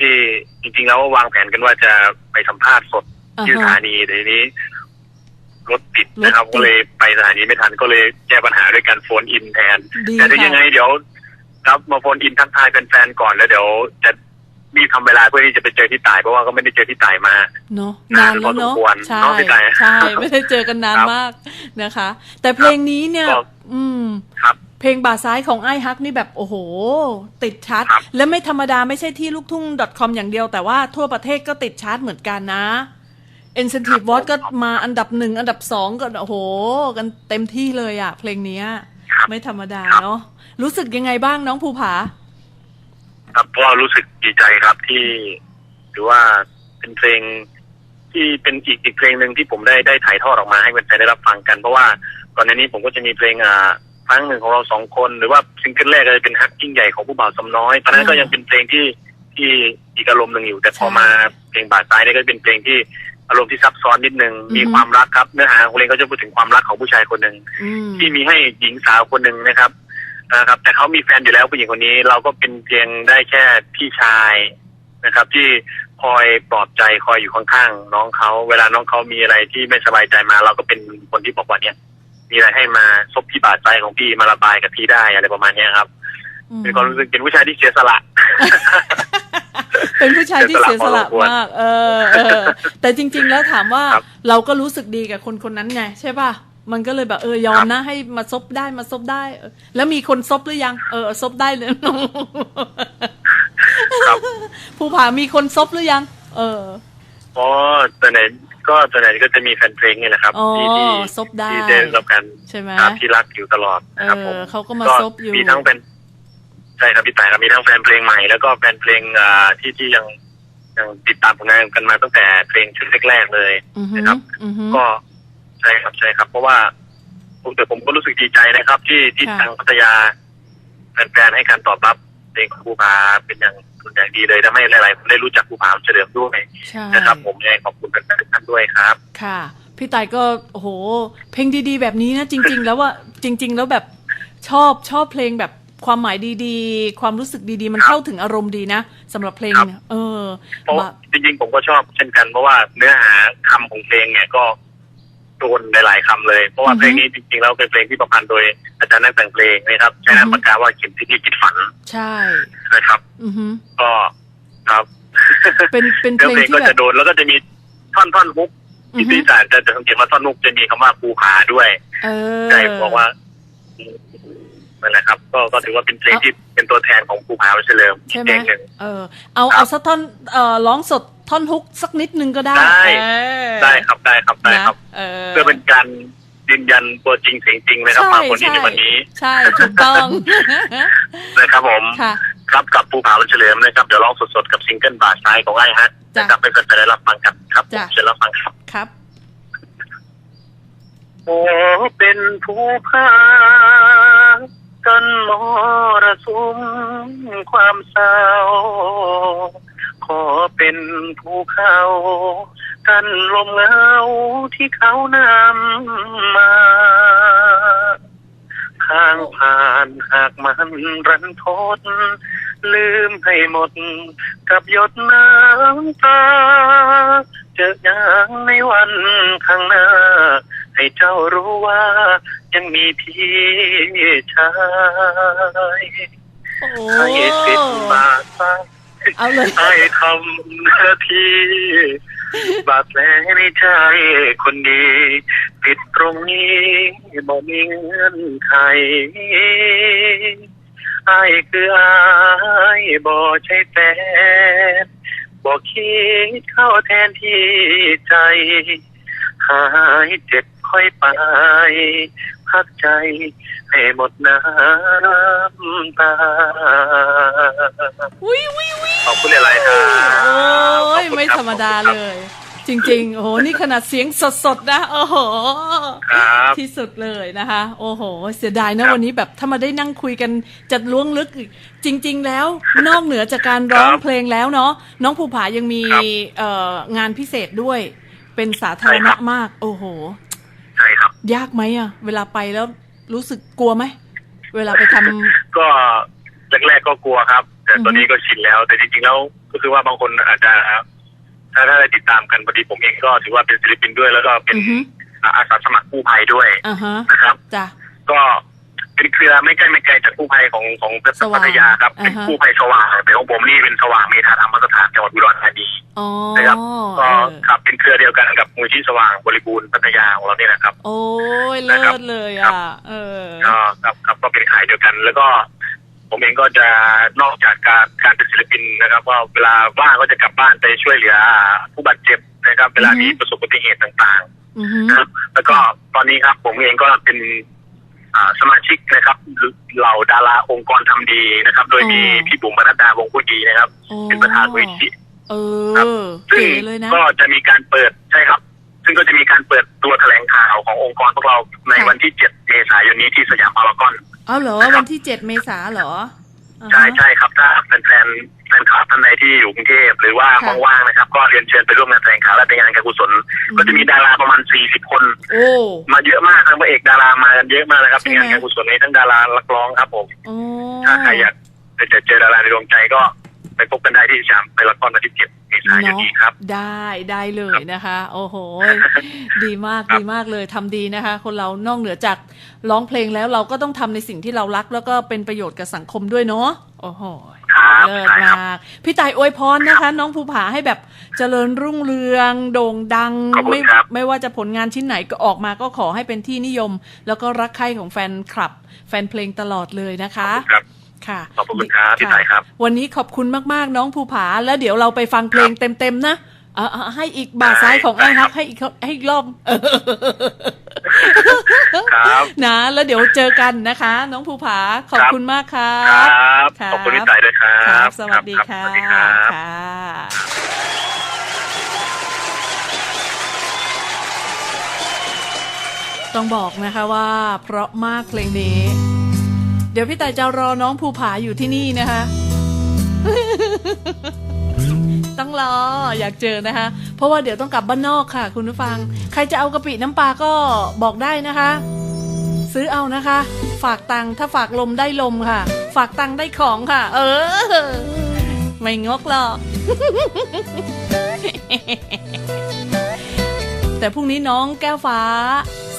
ที่จริงๆแล้ววางแผนกันว่าจะไปสัมภาษณ์สดอ่าที่สฮะถานีแต่ทีนี้รถติดนะครับรถติดก็เลยไปสถานีไม่ทันก็เลยแก้ปัญหาด้วยการโฟนอินแทนดีแต่ถ้ายังไงค่ะเดี๋ยว ครับมาโฟนอินทักทายแฟนๆก่อนแล้วเดี๋ยวจะมีทำเวลาเพื่อที่จะไปเจอที่ต่ายเพราะว่าก็ไม่ได้เจอที่ต่ายมาเนาะนานนานแล้วเนาะพอสมควรใช่เนาะพี่ไก่ใช่ ไม่ได้เจอกันนานครับมากนะคะ แต่เพลงนี้เนี่ยก็อืมครับเพ ลงบาซ้ายของไอ้ฮักนี่แบบโอ้โห ติดชาร์ตครับและไม่ธรรมดาไม่ใช่ที่ลูกทุ่ง .com อย่างเดียวแต่ว่าทั่วประเทศก็ติดชาร์ตเหมือนกันนะ Incentive w a t ก็มาอันดับหนึ่งอันดับสองก็โอ้โห กันเต็มที่เลยอะเพลงเนี้ยครับไม่ธรรมดาครับเนาะรู้สึกยังไงบ้างน้องภูผา ครับก็รู้สึกดีใจครับที่ถือว่าเป็นเพลงที่เป็นอีกอีกเพลงหนึ่งที่ผมได้ได้ถ่ายทอดออกมาให้แฟนๆได้รับฟังกันเพราะว่าก่อนหน้านี้ผมก็จะมีเพลงอ่า ครั้งหนึ่งของเราสองคน หรือว่าซิงเกิลแรกก็จะเป็นฮักยิ่งใหญ่ของผู้บ่าวสำน้อยตอนนั้นก็ยังเป็นเพลงที่ที่อีกอารมณ์หนึ่งอยู่ แต่พอมาเพลงบาดซ้ายเนี่ยก็เป็นเพลงที่อารมณ์ที่ซับซ้อนนิดนึงมีอือฮึความรักครับเนื้อหาของเพลงก็จะพูดถึงความรักของผู้ชายคนหนึ่งอืมที่มีให้หญิงสาวคนหนึ่งนะครับนะครับ แต่เขามีแฟนอยู่แล้วผู้หญิงคนนี้ เราก็เป็นเพียงได้แค่พี่ชายนะครับ ที่คอยปลอบใจคอยอยู่ข้างๆน้องเขาเวลาน้องเขามีอะไรที่ไม่สบายใจมา เราก็เป็นคนที่บอกว่าเนี่ย มีอะไรให้มาซบที่บาดใจของพี่มาระบายกับพี่ได้อะไรประมาณเนี้ยครับอืมเป็นความรู้สึกเป็นผู้ชายที่เสียสละ เป็นผู้ชายที่เสียสละเสียสละพอสมควรมาก เออเออ แต่จริง ๆ แล้วถามว่าครับเราก็รู้สึกดีกับคนคนนั้นไงใช่ป่ะ มันก็เลยแบบเออยอมนะให้มาซบได้มาซบได้เออแล้วมีคนซบหรือยัง เออซบได้เลยครับภูผามีคนซบหรือยัง เออเพราะส่วนไหน ก็ส่วนไหนก็จะมีแฟนเพลงนี่แหละครับอ๋อที่ที่ซบได้ ที่ได้รับการใช่ไหมครับที่รักอยู่ตลอดเอนะครับผมอเขาก็มาซบอยู่ มีทั้งเป็นใช่ครับพี่ต่ายครับมีทั้งแฟนเพลงใหม่แล้วก็แฟนเพลงอ่าที่ที่ยังยังติดตามผลงานกันมาตั้งแต่เพลงชุดแรกๆเลย อือฮึนะครับ อือฮึก็ใช่ครับใช่ครับ เพราะว่าผมแต่ผมก็รู้สึกดีใจนะครับ ที่ที่ค่ะ ทางพัทยาแฟนๆให้การตอบรับเพลงของภูผาเป็นอย่างเป็น อย่างดีเลยทำให้หลายๆคนได้รู้จักภูผาเฉลิมด้วยใช่นะครับผมยังไงขอบคุณแฟนๆท่านด้วยครับ ค่ะ พี่ตายก็โอ้โห เพลงดีๆ แบบนี้นะ จริง ๆ แล้วว่าจริง ๆ แล้วแบบชอบชอบเพลงแบบความหมายดีๆ ความรู้สึกดีๆ มันเข้าถึงอารมณ์ดีนะสำหรับเพลงเนี่ยเออเพราะว่าจริงๆผมก็ชอบเช่นกันเพราะว่าเนื้อหาคำของเพลงเนี่ยก็ โดนหลายๆคำเลย เพราะว่าอือฮึเพลงนี้จริงๆแล้วเป็นเพลงที่ประพันธ์โดยอาจารย์นักแต่งเพลงนะครับใช้นามอือฮึปากกาว่าเขียนที่นี่คิดฝันใช่นะครับอือฮึก็ครับ เป็นเป็นเพเนื้อลงเพลงที่ก็แบจะบโดนแล้วก็จะมีท่อนท่อนฮุกอืที่อฮึที่จะจะจะสังเกตว่าท่อนฮุกจะมีคำว่าภูผาด้วยเออใช่บอกว่านั่นแหละครับ ก็ก็ถือว่าเป็นเพลงเอาที่เป็นตัวแทนของภูผาเฉลิมใช่ไหเพมลงหนึ่งเออเอาครับเอาสักท่อนเอ่อร้องสด ท่อนฮุกสักนิดนึงก็ได้ได้ เออได้ครับได้ครับได้ครับ นะเออ เพื่อเป็นการยืนยันตัวจริงเสียงจริงนะครับใช่มาคนนี้ในวันนี้ใช่ถูกต้อง นะครับผม ค่ะ ครับกับภูผาวันเฉลิมนะครับเดี๋ยวร้องสดๆกับซิงเกิลบาทซ้ายของไอ้ฮัทจ้ะนะครับไปแฟนๆได้รับฟังกันครับผมจ้ะ เชิญรับฟังครับ ครับ โอ้เป็นภูผากันมรสุมความเศร้า ขอเป็นภูเขากันลมเหงาที่เขานำมา ข้างผ่านหากมันรันทดลืมให้หมดกับหยดน้ำตา เจออย่างในวันข้างหน้า ให้เจ้ารู้ว่ายังมีพี่ชายให้สิทธิ์บาดฟ้า เอาเลยให้ทำหน้าที่บาดแผลในใจคนดีติดตรงนี้บ่มีเงื่อนไขไอ้คือไอ้ายบ่ใช่แฟนบ่คิดเข้าแทนที่ใจ หายเจ็บ ค่อยไป พักใจให้หมดน้ำตา วิววิววิขอบคุณหลายๆครับ โอ้ยขอบคุณไม่ครับธรรมดาขอบคุณครับเลย จริงๆ โอ้โห นี่ขนาดเสียงสดๆ นะ โอ้โห ครับที่สุดเลยนะคะ โอ้โห เสียดายนะครับวันนี้แบบถ้ามาได้นั่งคุยกันจัดล้วงลึกอีกจริง ๆ แล้ว นอกเหนือจากการร้องครับเพลงแล้วเนาะน้องภูผายังมีครับ เอ่องานพิเศษด้วย เป็นสาธารใช่คณะรับมาก โอ้โหใช่ครับ ยากไหมอะเวลาไปแล้วรู้สึกกลัวไหม เวลาไปทำก็แรกๆก็กลัวครับ แต่ตอนนี้ก็ชินแล้ว แต่จริงๆแล้วก็คือว่าบางคนอาจจะถ้าถ้าได้ติดตามกันพอดีผมเองก็ถือว่าเป็นศิลปินด้วย แล้วก็เป็นอือฮึอาสาสมัครกู้ภัยด้วยอ่าฮะนะครับ จ้ะก็ เป็นเครือไม่ใกล้ไม่ไกลจากกู้ภัยของของสว่างพัทยาครับ เป็นอ่าฮะกู้ภัยสว่างแต่ของผมนี่เป็นสว่างเมธาธรรมสถานจังหวัดอุดรธานีอ๋อนะครับเอก็อครับเป็นเครือเดียวกันกับมูลที่สว่างบริบูรณ์พัทยาของเราเนี่ยนะครับ โอ้ยนะเลิครับศเลยครัอะบเออก็ครับครับก็เป็นขายเดียวกัน แล้วก็ผมเองก็จะนอกจากการการเป็นศิลปินนะครับว่าเวลาว่างก็จะกลับบ้านไปช่วยเหลือผู้บาดเจ็บนะครับ เวลาที่ประสบอุบัติเหตุต่างอือฮึๆนะครับแล้วก็ตอนนี้ครับผมเองก็เป็นอ่า สมาชิกนะครับเหล่าดาราองค์กรทำดีนะครับ โดยมีพี่บุ๋มบรรณดาวงผู้ดีนะครับโอ้เป็นประธานมูลนิธิเอครับอซึ่งเก๋เลยนะก็จะมีการเปิดใช่ครับ ซึ่งก็จะมีการเปิดตัวแถลงข่าวขององค์กรพวกเราในค่ะวันที่ 7 เมษายนนี้ที่สยามพารากอนเอาเหรอนะครับวันที่เจ็ดเมษาเหรออ่าฮะ ใช่ใช่ครับถ้าแฟนแฟนแฟนคลับท่านใดที่อยู่กรุงเทพหรือว่าค่ะว่างๆนะครับ ก็เรียนเชิญไปร่วมงานแถลงข่าวและเป็นงานการกุศล อืม ก็จะมีดาราประมาณ 40 คน โอ้ มาเยอะมากทั้งพระเอกดารามากันเยอะมากนะครับใช่เป็นไหม งานการกุศลในทั้งดารานักร้องครับผมโอ้ถ้าใครอยากจะเจอดาราในดวงใจก็ ไปพบกันได้ที่สยามพารากอนวันที่7เมษายนนี้ครับ ได้ได้เลยนะคะ โอ้โห ดีมากครับดีมากเลยทำดีนะคะ คนเรานอกเหนือจากร้องเพลงแล้วเราก็ต้องทำในสิ่งที่เรารัก แล้วก็เป็นประโยชน์กับสังคมด้วยเนาะโอ้โหครับเลิศใช่ครับมากพี่ต่ายอวยพรนะคะ น้องภูผาให้แบบเจริญรุ่งเรือง โด่งดังขอบคุณไม่ครับไม่ว่าจะผลงานชิ้นไหนก็ออกมาก็ขอให้เป็นที่นิยม แล้วก็รักใคร่ของแฟนคลับ แฟนเพลงตลอดเลยนะคะ ครับค่ะ ขอบคุณครับพี่ต่ายครับ วันนี้ขอบคุณมากๆ น้องภูผา แล้วเดี๋ยวเราไปฟังเพลงเต็มๆนะเอาเอาให้อีกบาทซ้ายของไอ้ฮักให้อีกให้อีกรอบครับนะ แล้วเดี๋ยวเจอกันนะคะ น้องภูผาขอบคุณมากค่ะครับครับขอบคุณพี่ต่ายด้วยครัครับบสวัสดีรับค่ะสวัสดีครับค่ะต้องบอกนะคะว่าเพราะมากเพลงนี้เดี๋ยวพี่แต่จะรอน้องภูผาอยู่ที่นี่นะคะ ต้องรออยากเจอนะคะ เพราะว่าเดี๋ยวต้องกลับบ้านนอกค่ะ คุณผู้ฟัง ใครจะเอากะปิน้ำปลาก็บอกได้นะคะ ซื้อเอานะคะ ฝากตังถ้าฝากลมได้ลมค่ะ ฝากตังได้ของค่ะ เออ ไม่งกหรอกแต่พรุ่งนี้น้องแก้วฟ้า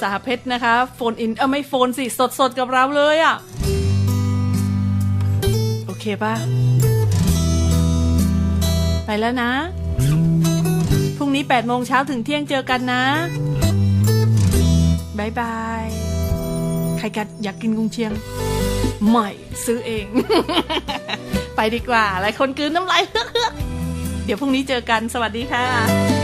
สาเพชรนะคะ โฟนอินเออไม่โฟนสิ สดสดๆกับเราเลยอะ่ะ ป่ะ ไปแล้วนะ พรุ่งนี้8โมงเช้าถึงเที่ยงเจอกันนะบายบาย ใครกันอยากกินกุ้งเชียง ใหม่ซื้อเอง ไปดีกว่า หลายคนกืนน้ำลายเฮือกเดี๋ยวพรุ่งนี้เจอกัน สวัสดีค่ะ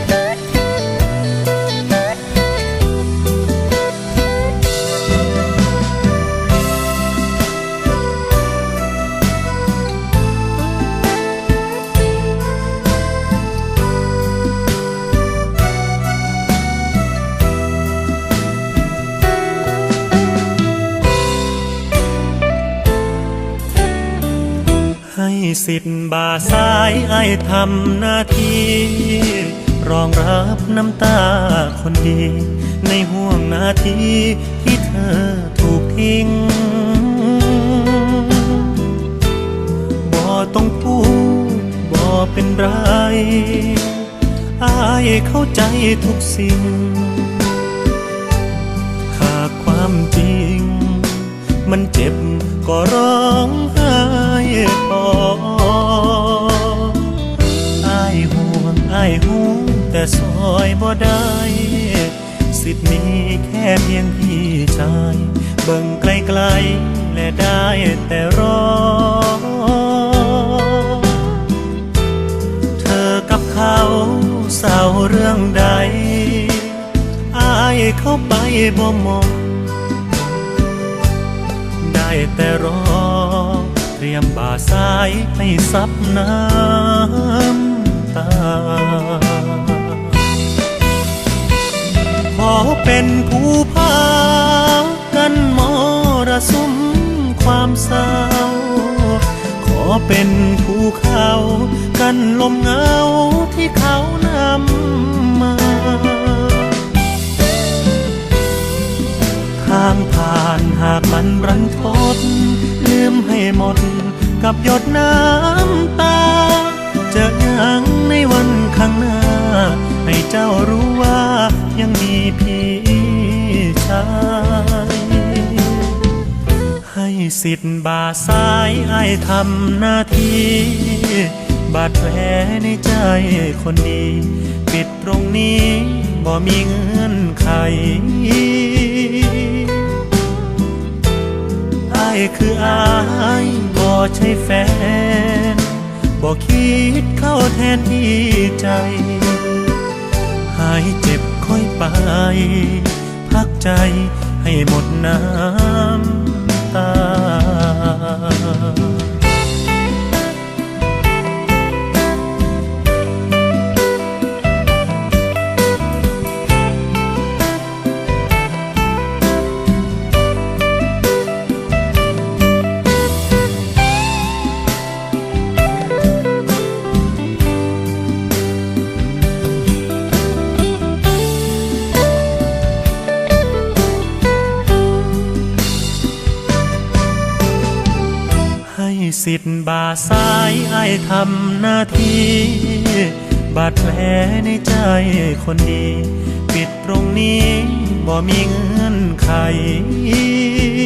สิทธิ์บาสายไอ้ทำหน้าที่ รองรับน้ำตาคนดี ในห่วงนาทีที่เธอถูกทิ้งบ่ต้องพูดบ่เป็นไรอายเข้าใจทุกสิ่ง หากความจริง มันเจ็บก็ร้องไห้พออ ซอยบ่ได้ สิทธิ์มีแค่เพียงพี่ชาย เบิ่งไกลๆและได้แต่รอ เธอกับเขาเศร้าเรื่องใด อายเข้าไปบ่มอง ได้แต่รอ เตรียมบ่าซ้ายให้ซับน้ำตา อเป็นผู้พากันมรสุมความเศร้า ขอเป็นภูเขากันลมเงาที่เขานำมา ทางผ่านหากมันรันทดลืมให้หมดกับหยดน้ำตา บาซายไอ้ทำหน้าที่บาดแผลในใจคนดี ปิดตรงนี้บ่มีเงื่อนไขอคืออายบ่ใช่แฟนบ่คิดเข้าแทนที่ใจ หายเจ็บค่อยไป พักใจให้หมดน้ำ สิทธิ์บาสายไอ้ทำหน้าที่บาดแผลในใจคนดี ปิดตรงนี้บ่มีเงื่อนไข